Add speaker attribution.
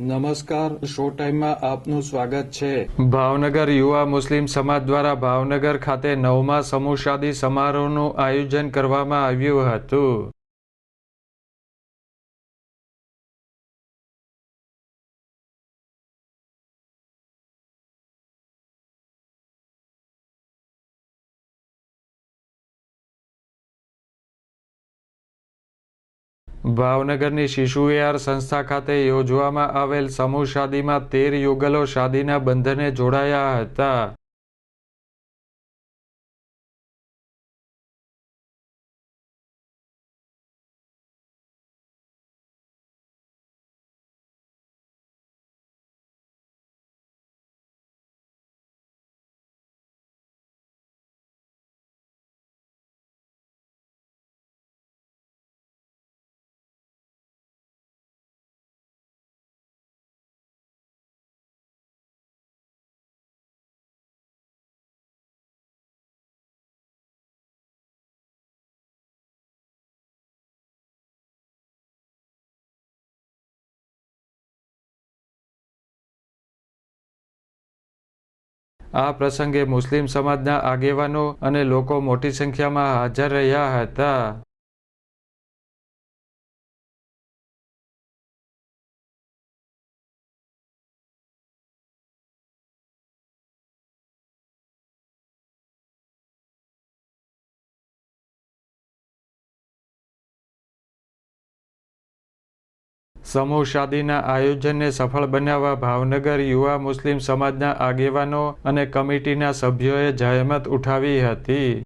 Speaker 1: નમસ્કાર શો ટાઈમમાં આપનું સ્વાગત છે.
Speaker 2: ભાવનગર યુવા મુસ્લિમ સમાજ દ્વારા ભાવનગર ખાતે નવમા સમૂહ શાદી સમારોહનું આયોજન કરવામાં આવ્યું હતું. ભાવનગરની શિશુ વિહાર સંસ્થા ખાતે યોજવામાં આવેલ સમૂહ શાદીમાં તેર યુગલો શાદીના બંધને જોડાયા હતા. આ પ્રસંગે મુસ્લિમ સમાજના આગેવાનો અને લોકો મોટી સંખ્યામાં હાજર રહ્યા હતા. સમૂહ શાદીના આયોજનને સફળ બનાવવા ભાવનગર યુવા મુસ્લિમ સમાજના આગેવાનો અને કમિટીના સભ્યોએ જહેમત ઉઠાવી હતી.